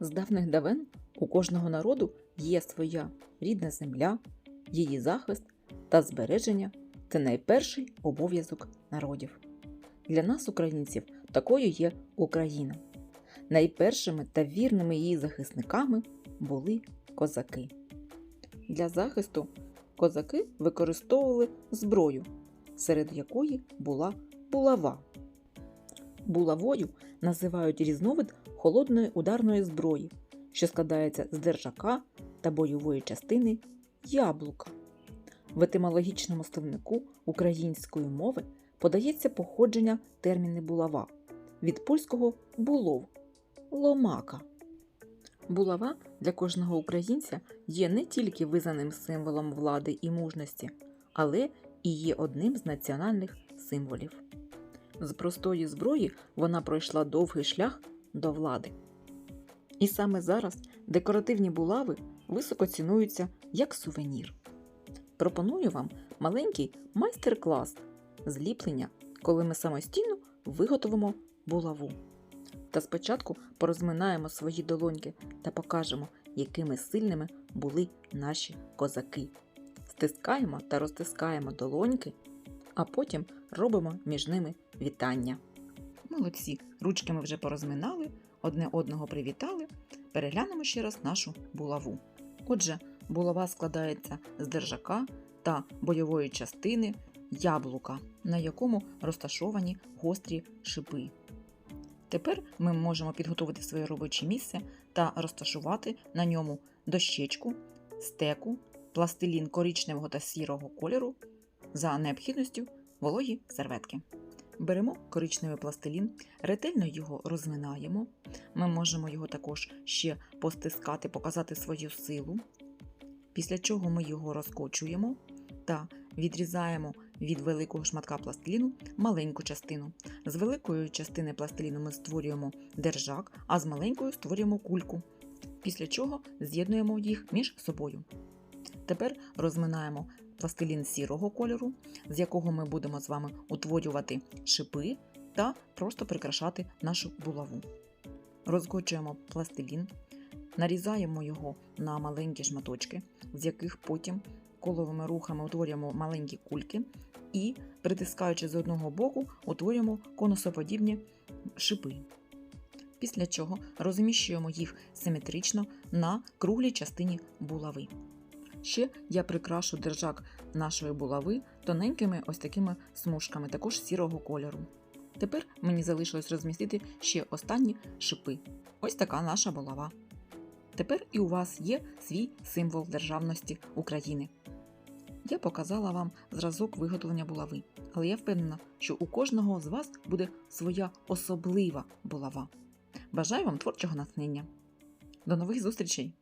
З давних давен у кожного народу є своя рідна земля, її захист та збереження це найперший обов'язок народів. Для нас, українців, такою є Україна. Найпершими та вірними її захисниками були козаки. Для захисту козаки використовували зброю, серед якої була булава. Булавою називають різновид холодної ударної зброї, що складається з держака та бойової частини яблука. В етимологічному словнику української мови подається походження терміни булава від польського булов ломака. Булава для кожного українця є не тільки визнаним символом влади і мужності, але і є одним з національних символів. З простої зброї вона пройшла довгий шлях до влади. І саме зараз декоративні булави високо цінуються як сувенір. Пропоную вам маленький майстер-клас зліплення, коли ми самостійно виготовимо булаву. Та спочатку порозминаємо свої долоньки та покажемо, якими сильними були наші козаки. Стискаємо та розтискаємо долоньки, а потім робимо між ними вітання. Молодці, ручки ми вже порозминали, одне одного привітали. Переглянемо ще раз нашу булаву. Отже, булава складається з держака та бойової частини яблука, на якому розташовані гострі шипи. Тепер ми можемо підготувати своє робоче місце та розташувати на ньому дощечку, стеку, пластилін коричневого та сірого кольору, за необхідністю вологі серветки. Беремо коричневий пластилін, ретельно його розминаємо. Ми можемо його також ще постискати, показати свою силу. Після чого ми його розкочуємо та відрізаємо від великого шматка пластиліну маленьку частину. З великої частини пластиліну ми створюємо держак, а з маленькою створюємо кульку. Після чого з'єднуємо їх між собою. Тепер розминаємо пластилін сірого кольору, з якого ми будемо з вами утворювати шипи та просто прикрашати нашу булаву. Розкочуємо пластилін, нарізаємо його на маленькі шматочки, з яких потім коловими рухами утворюємо маленькі кульки і, притискаючи з одного боку, утворюємо конусоподібні шипи. Після чого розміщуємо їх симетрично на круглій частині булави. Ще я прикрашу держак нашої булави тоненькими ось такими смужками, також сірого кольору. Тепер мені залишилось розмістити ще останні шипи. Ось така наша булава. Тепер і у вас є свій символ державності України. Я показала вам зразок виготовлення булави, але я впевнена, що у кожного з вас буде своя особлива булава. Бажаю вам творчого натхнення. До нових зустрічей!